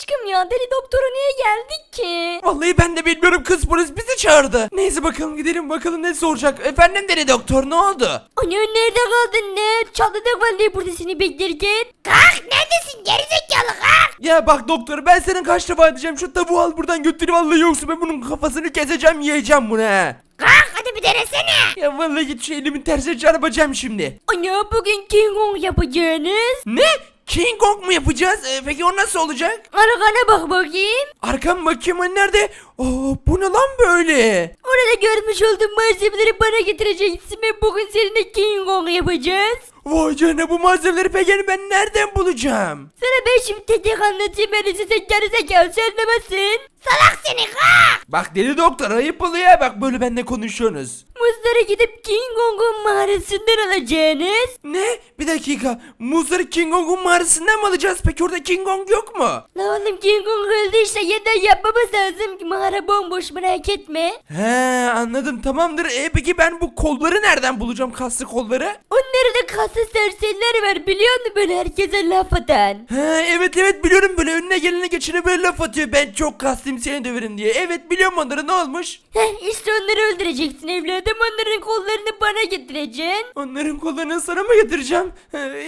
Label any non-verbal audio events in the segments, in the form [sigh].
aşkım ya deli doktora niye geldik ki? Vallahi ben de bilmiyorum kız polis bizi çağırdı. Neyse bakalım gidelim bakalım ne soracak. Efendim deli doktor ne oldu? Anne nerede kaldın ne? Çatıda vallahi burada seni beklerken. Kalk neredesin gerizekalı kalk. Ya bak doktor ben senin kaç defa edeceğim şu tavuğu al buradan götür vallahi yoksa ben bunun kafasını keseceğim yiyeceğim bunu he. Kalk hadi bir denesene. Ya vallahi git şu elimin tersine çarpacağım şimdi. Anne bugün King Kong yapacağınız. Ne? King Kong mu yapacağız? Ee, peki o nasıl olacak? Arkana bak bakayım. Arkam bakayım hani nerede? Aa, bu ne lan böyle? Orada görmüş olduğum malzemeleri bana getireceksin ve bugün seninle King Kong yapacağız. Vay canına bu malzemeleri peki ben nereden bulacağım? Sana ben şimdi tek tek anlatayım ben sen gerizekalı sen demezsin. Salak seni kalk. Bak deli doktor ayıp oluyor bak böyle benimle konuşuyorsunuz. Muzlara gidip King Kong'un mağarasından alacağınız. Ne? Bir dakika. Muzları King Kong'un mağarasından mı alacağız? Peki orada King Kong yok mu? La oğlum King Kong öldü işte yeniden yapmamız lazım ki mağara bomboş merak etme. He anladım tamamdır. E peki ben bu kolları nereden bulacağım kaslı kolları? Onları da kaslı serseriler var biliyor musun böyle herkese laf atan. He evet evet biliyorum böyle önüne gelene geçene böyle laf atıyor. Ben çok kaslıyım seni döverim diye. Evet biliyorum onları ne olmuş? Heh işte onları öldüreceksin evladım onların kollarını bana getireceksin. Onların kollarını sana mı getireceğim?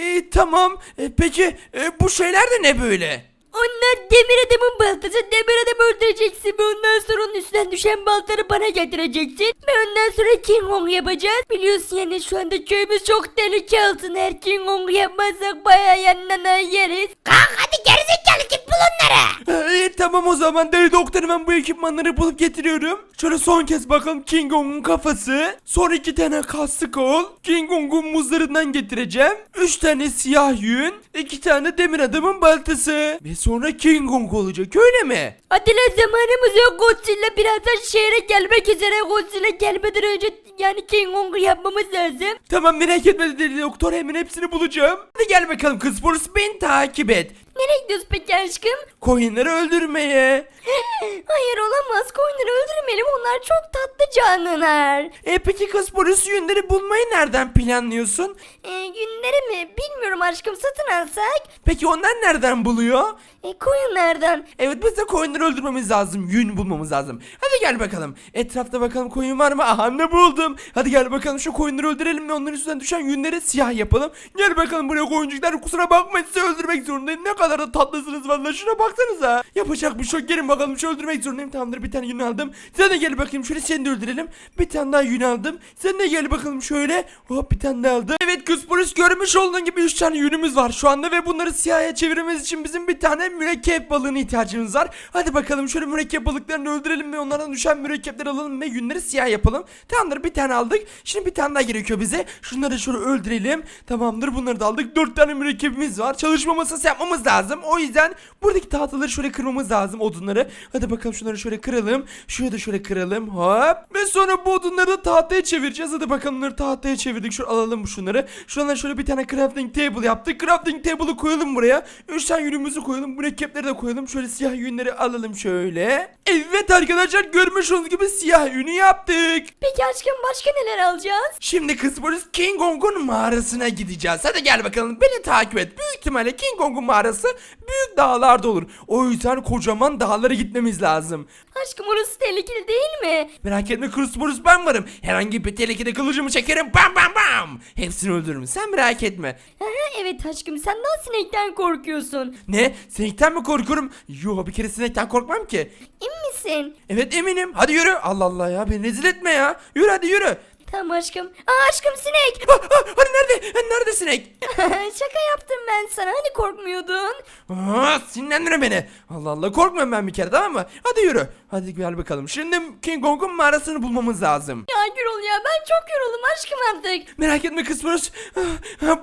İyi, tamam. E, peki e, bu şeyler de ne böyle? Onlar demir adamın baltası demir adamı öldüreceksin ve ondan sonra onun üstünden düşen baltaları bana getireceksin. Ve ondan sonra King Kong yapacağız. Biliyorsun yani şu anda köyümüz çok tehlike altında. Eğer King Kong yapmazsak bayağı yanına yeriz. Kalk hadi gerizekalı git bul onları. İyi, tamam o zaman deli doktor ben bu ekipmanları bulup getiriyorum. Şöyle son kez bakalım King Kong'un kafası. Son iki tane kaslı kol. King Kong'un muzlarından getireceğim. Üç tane siyah yün. iki tane demir adamın baltası. Ve sonra King Kong olacak öyle mi? Hadi lan zamanımız yok Godzilla birazdan şehre gelmek üzere Godzilla gelmeden önce yani King Kong'u yapmamız lazım. Tamam merak etme deli doktor hemen hepsini bulacağım. Hadi gel bakalım kız polis beni takip et. Nereye gidiyoruz peki aşkım? Koyunları öldürmeye. [laughs] Hayır olamaz koyunları öldürmeyelim onlar çok tatlı canlılar. E peki kız polis yünleri bulmayı nereden planlıyorsun? E, günleri mi bilmiyorum aşkım satın alsak. Peki onlar nereden buluyor? E, koyunlardan. Evet biz de koyunları öldürmemiz lazım. Yün bulmamız lazım. Hadi gel bakalım. Etrafta bakalım koyun var mı? Aha ne buldum. Hadi gel bakalım şu koyunları öldürelim ve onların üstünden düşen yünleri siyah yapalım. Gel bakalım buraya koyuncuklar. Kusura bakmayın sizi öldürmek zorundayım. Ne kadar da tatlısınız vallahi. Şuna baksanıza. Yapacak bir şey yok. Gelin bakalım şu öldürmek zorundayım. Tamamdır bir tane yün aldım. Sen de gel bakayım şöyle seni de öldürelim. Bir tane daha yün aldım. Sen de gel bakalım şöyle. Hop bir tane daha aldım. Evet kız polis görmüş olduğun gibi 3 tane yünümüz var şu anda ve bunları siyaha çevirmemiz için bizim bir tane mürekkep balığına ihtiyacımız var. Hadi bakalım şöyle mürekkep balıklarını öldürelim ve onlardan düşen mürekkepleri alalım ve yünleri siyah yapalım. Tamamdır bir tane aldık. Şimdi bir tane daha gerekiyor bize. Şunları şöyle öldürelim. Tamamdır bunları da aldık. 4 tane mürekkebimiz var. Çalışma masası yapmamız lazım. O yüzden buradaki tahtaları şöyle kırmamız lazım odunları. Hadi bakalım şunları şöyle kıralım. Şurayı da şöyle kıralım. Hop. Ve sonra bu odunları da tahtaya çevireceğiz. Hadi bakalım bunları tahtaya çevirdik. Şöyle alalım şunları. Şuradan şöyle bir tane crafting table yaptık. Crafting table'ı koyalım buraya. 3 tane yünümüzü koyalım. Mürekkepleri de koyalım. Şöyle siyah yünleri alalım şöyle. Evet arkadaşlar görmüş olduğunuz gibi siyah yünü yaptık. Peki aşkım başka neler alacağız? Şimdi kız polis King Kong'un mağarasına gideceğiz. Hadi gel bakalım beni takip et. Büyük ihtimalle King Kong'un mağarası büyük dağlarda olur. O yüzden kocaman dağlara gitmemiz lazım. Aşkım orası tehlikeli değil mi? Merak etme kız polis ben varım. Herhangi bir tehlikede kılıcımı çekerim bam bam bam. Hepsini öldürürüm sen merak etme. Evet aşkım sen daha sinekten korkuyorsun. Ne? Sinekten mi korkuyorum? Yo bir kere sinekten korkmam ki. Emin misin? Evet eminim. Hadi yürü. Allah Allah ya beni rezil etme ya. Yürü hadi yürü. Tamam aşkım. Aa aşkım sinek. Ah, ah, hani nerede? Ha, Nerede sinek? [laughs] Şaka yaptım ben sana hani korkmuyordun? Aa, sinirlendirme beni. Allah Allah korkmuyorum ben bir kere tamam mı? Hadi yürü. Hadi gel bakalım. Şimdi King Kong'un mağarasını bulmamız lazım. Ya Gürol ya ben çok yoruldum aşkım artık. Merak etme kısmınız.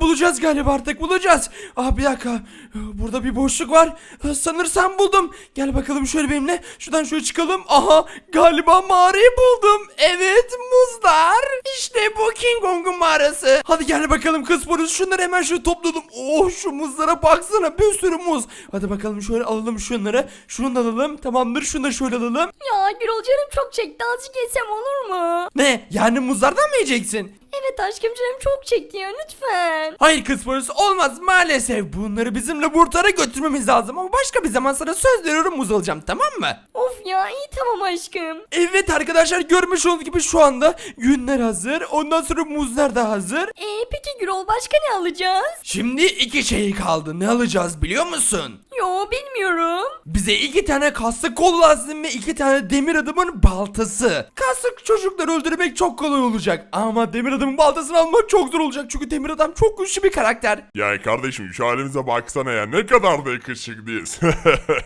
Bulacağız galiba artık bulacağız. Ah bir dakika. Burada bir boşluk var. Ah, Sanırsam buldum. Gel bakalım şöyle benimle. Şuradan şöyle çıkalım. Aha galiba mağarayı buldum. Evet muzlar. İşte bu King Kong'un mağarası. Hadi gel bakalım kız şunları hemen şöyle topladım. Oh şu muzlara baksana bir sürü muz. Hadi bakalım şöyle alalım şunları. Şunu da alalım tamamdır şunu da şöyle alalım. Ya Gürol canım çok çekti azıcık yesem olur mu? Ne yani muzlardan mı yiyeceksin? Evet aşkım canım çok çekti ya lütfen. Hayır kız polis olmaz maalesef. Bunları bizim laboratuvara götürmemiz lazım ama başka bir zaman sana söz veriyorum muz alacağım tamam mı? Of ya iyi tamam aşkım. Evet arkadaşlar görmüş olduğunuz gibi şu anda yünler hazır. Ondan sonra muzlar da hazır. Ee peki Gürol başka ne alacağız? Şimdi iki şey kaldı. Ne alacağız biliyor musun? Yo bilmiyorum. Bize iki tane kaslı kol lazım ve iki tane demir adamın baltası. Kaslı çocukları öldürmek çok kolay olacak. Ama demir adamın baltasını almak çok zor olacak. Çünkü demir adam çok güçlü bir karakter. Ya kardeşim şu halimize baksana ya ne kadar da yakışıklıyız.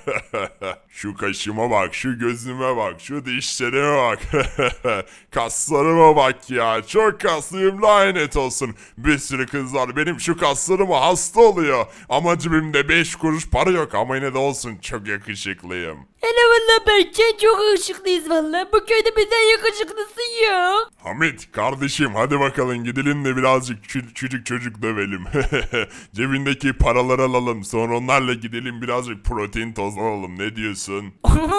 [laughs] şu kaşıma bak, şu gözüme bak, şu dişlerime bak. [laughs] Kaslarıma bak ya. Çok kaslıyım lanet olsun. Bir sürü kızlar benim şu kaslarıma hasta oluyor. Ama cebimde 5 kuruş para yok ama yine de olsun çok yakışıklıyım. Hele valla Berkcan çok ışıklıyız valla. Bu köyde bizden yakışıklısı yok. Hamit kardeşim hadi bakalım gidelim de birazcık çü- çocuk çocuk dövelim. [laughs] Cebindeki paraları alalım sonra onlarla gidelim birazcık protein tozu alalım ne diyorsun?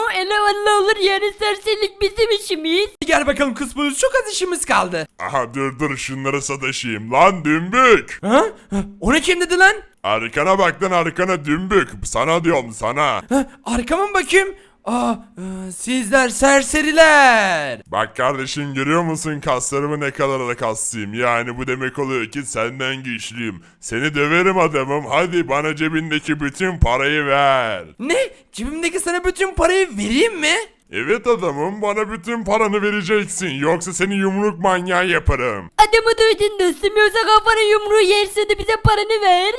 Hele valla olur yani serserilik bizim işimiz. Gel bakalım kız polis çok az işimiz kaldı. Aha dur dur şunları sataşayım lan dümbük. Ha? Ha, O ne kim dedi lan? Arkana bak lan arkana dümbük sana diyorum sana. Ha, arkama mı bakayım? Aa, e, sizler serseriler. Bak kardeşim görüyor musun kaslarımı ne kadar da kaslıyım yani bu demek oluyor ki senden güçlüyüm. Seni döverim adamım hadi bana cebindeki bütün parayı ver. Ne? Cebimdeki sana bütün parayı vereyim mi? Evet adamım bana bütün paranı vereceksin yoksa seni yumruk manyağı yaparım. Adamı duydun dostum yoksa kafana yumruğu yerse de bize paranı ver.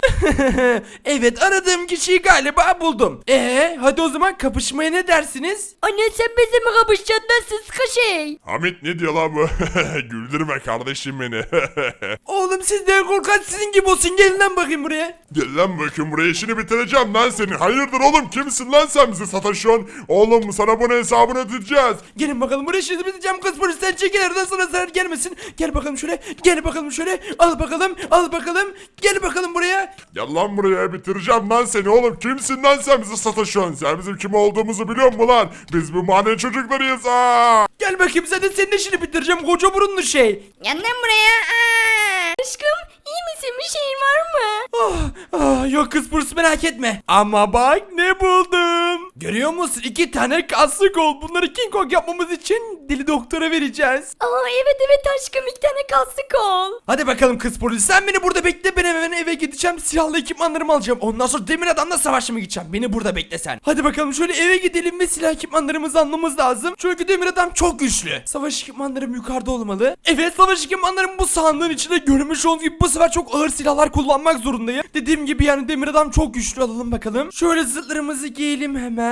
[laughs] evet aradığım kişiyi galiba buldum. Ee, hadi o zaman kapışmaya ne dersiniz? Anne sen bizimle kapışacaksın da sıska şey. Hamit ne diyor lan bu? [laughs] Güldürme kardeşim beni. [laughs] Oğlum siz de korkak sizin gibi olsun gelin lan bakayım buraya. Gel lan bakayım buraya işini bitireceğim lan senin. Hayırdır oğlum kimsin lan sen bize sataşıyorsun? Oğlum sana bunu hesabını ödeyeceğiz. Gelin bakalım buraya şimdi biteceğim kız polis sen çekil aradan sana zarar gelmesin. Gel bakalım şöyle gel bakalım şöyle al bakalım al bakalım gel bakalım buraya. Gel lan buraya bitireceğim lan seni oğlum. Kimsin lan sen bize sataşıyorsun? Sen bizim kim olduğumuzu biliyor musun lan? Biz bu mahalle çocuklarıyız ha. Gel bakayım zaten senin işini bitireceğim koca burunlu şey. Gel lan buraya. Aa. Aşkım iyi misin bir şeyin var mı? Ah, ah, yok kız polis merak etme. Ama bak ne buldum. Görüyor musun? İki tane kaslı kol. Bunları King Kong yapmamız için deli doktora vereceğiz. Aa evet evet aşkım. İki tane kaslı kol. Hadi bakalım kız polis. Sen beni burada bekle. Ben hemen eve gideceğim. Silahlı ekipmanlarımı alacağım. Ondan sonra demir adamla savaşmaya gideceğim. Beni burada bekle sen. Hadi bakalım şöyle eve gidelim ve silah ekipmanlarımızı almamız lazım. Çünkü demir adam çok güçlü. Savaş ekipmanlarım yukarıda olmalı. Evet savaş ekipmanlarım bu sandığın içinde görmüş olduğunuz gibi bu sefer çok ağır silahlar kullanmak zorundayım. Dediğim gibi yani demir adam çok güçlü. Alalım bakalım. Şöyle zırhlarımızı giyelim hemen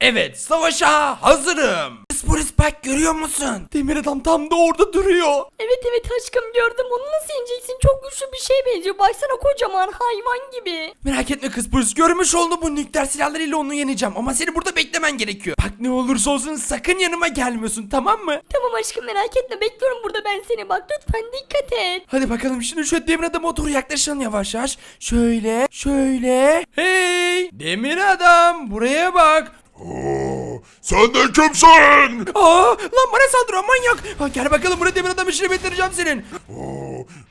Evet savaşa hazırım Kız polis bak görüyor musun? Demir adam tam da orada duruyor Evet evet aşkım gördüm onu nasıl yeneceksin çok güçlü bir şey benziyor baksana kocaman hayvan gibi. Merak etme kız polis görmüş olduğum bu nükleer silahlarıyla onu yeneceğim ama seni burada beklemen gerekiyor. Bak ne olursa olsun sakın yanıma gelmiyorsun tamam mı? Tamam aşkım merak etme bekliyorum burada ben seni bak lütfen dikkat et. Hadi bakalım şimdi şu demir adam motoru yaklaşalım yavaş yavaş. Şöyle şöyle. Hey demir adam buraya bak. Oo, sen de kimsin? Aa lan bana saldırıyor manyak. Ha, gel bakalım buraya demir adam işini bitireceğim senin. Oo,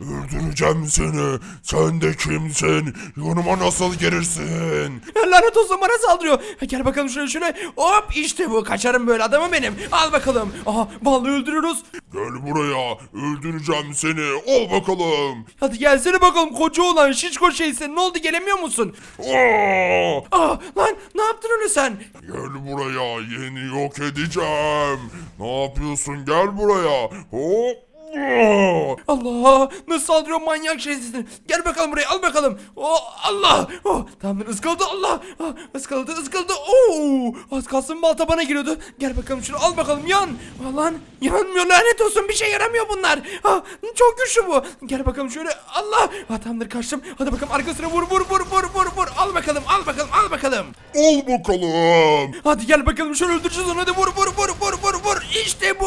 öldüreceğim seni. Sen de kimsin? Yanıma nasıl gelirsin? Lanet olsun bana saldırıyor. Gel bakalım şöyle şöyle. Hop işte bu kaçarım böyle adamı benim. Al bakalım. Aha vallahi öldürüyoruz. Gel buraya. Öldüreceğim seni. Al bakalım. Hadi gelsene bakalım koca olan şişko şeysin. Ne oldu gelemiyor musun? Oo, Aa lan ne yaptın öyle sen? gel buraya. Yeni yok edeceğim. Ne yapıyorsun? Gel buraya. Hop. Oo. Allah nasıl saldırıyor manyak şeysin. Gel bakalım buraya al bakalım. Oh Allah. Oh, tamamdır ıskaladı Allah. Ah, ıskaladı ıskaladı. Oo, az kalsın balta bana giriyordu. Gel bakalım şunu al bakalım yan. Ah, lan yanmıyor lanet olsun bir şey yaramıyor bunlar. Ah, çok güçlü bu. Gel bakalım şöyle Allah. Ah, tamamdır kaçtım. Hadi bakalım arkasına vur vur vur vur vur vur. Al bakalım al bakalım al bakalım. Al bakalım. Hadi gel bakalım şöyle öldüreceğiz onu hadi vur vur vur vur vur vur işte bu.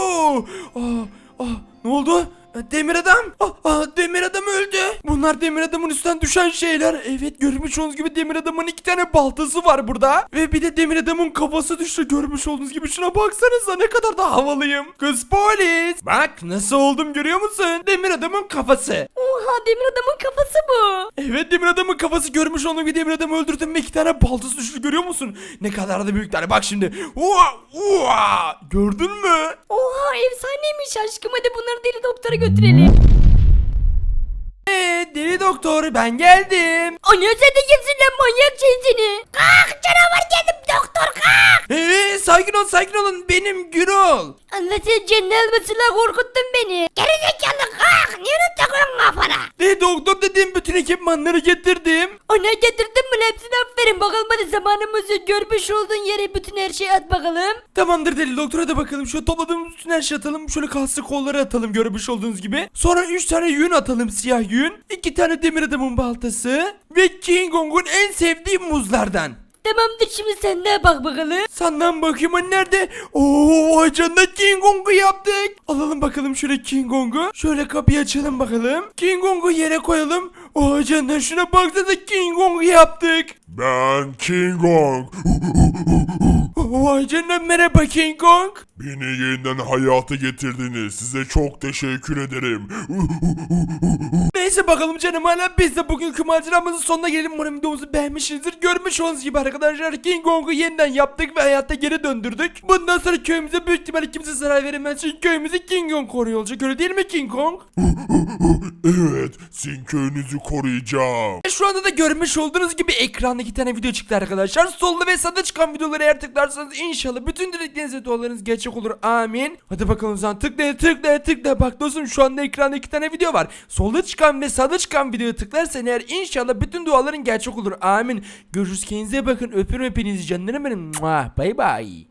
Aa, aa, ne oldu? Demir adam. Ah, ah, demir adam öldü. Bunlar demir adamın üstten düşen şeyler. Evet görmüş olduğunuz gibi demir adamın iki tane baltası var burada. Ve bir de demir adamın kafası düştü. Görmüş olduğunuz gibi şuna baksanıza ne kadar da havalıyım. Kız polis. Bak nasıl oldum görüyor musun? Demir adamın kafası. Oha demir adamın kafası bu. Evet demir adamın kafası görmüş olduğum gibi demir adamı öldürdüm ve iki tane baltası düştü görüyor musun? Ne kadar da büyükler bak şimdi. Ua, ua. Gördün mü? Oha efsaneymiş aşkım hadi bunları deli doktora götürelim. Ee, deli doktor ben geldim. Anne sen de kimsin lan manyak şey seni. Kalk canavar geldim doktor kalk. Ee, sakin ol sakin olun benim Gürol. Allah sen cennet almasıyla korkuttun beni. Gerizekalı kalk niye takıyorsun kafana? Deli doktor dediğim bütün ekipmanları getirdim. Ana getirdin mi hepsini aferin bakalım hadi zamanımızı görmüş olduğun yere bütün her şeyi at bakalım. Tamamdır deli doktora da bakalım. Şöyle topladığımız bütün her şeyi atalım. Şöyle kaslı kolları atalım görmüş olduğunuz gibi. Sonra 3 tane yün atalım siyah yün. 2 tane demir adamın baltası. Ve King Kong'un en sevdiği muzlardan. Tamamdır şimdi sen de bak bakalım. Senden bakayım hani nerede? Oo vay canına King Kong'u yaptık. Alalım bakalım şöyle King Kong'u. Şöyle kapıyı açalım bakalım. King Kong'u yere koyalım. Oo canına şuna baksanıza King Kong'u yaptık. Ben King Kong. [laughs] Vay canına merhaba King Kong. Beni yeniden hayata getirdiniz. Size çok teşekkür ederim. [laughs] Neyse bakalım canım hala biz de bugünkü maceramızın sonuna gelelim. Umarım videomuzu beğenmişsinizdir. Görmüş olduğunuz gibi arkadaşlar King Kong'u yeniden yaptık ve hayata geri döndürdük. Bundan sonra köyümüze büyük ihtimalle kimse zarar veremez. Çünkü köyümüzü King Kong koruyor olacak. Öyle değil mi King Kong? [laughs] evet, sizin köyünüzü koruyacağım. Şu anda da görmüş olduğunuz gibi ekranda iki tane video çıktı arkadaşlar. Solda ve sağda çıkan videoları eğer tıklarsanız inşallah bütün dilekleriniz ve dualarınız gerçek olur. Amin. Hadi bakalım o zaman tıkla tıkla tıkla. Bak dostum şu anda ekranda iki tane video var. Solda çıkan ve sağda çıkan videoyu tıklarsan eğer inşallah bütün duaların gerçek olur. Amin. Görüşürüz kendinize bakın. Öpüyorum hepinizi canlarım benim. Mua, Bye bye.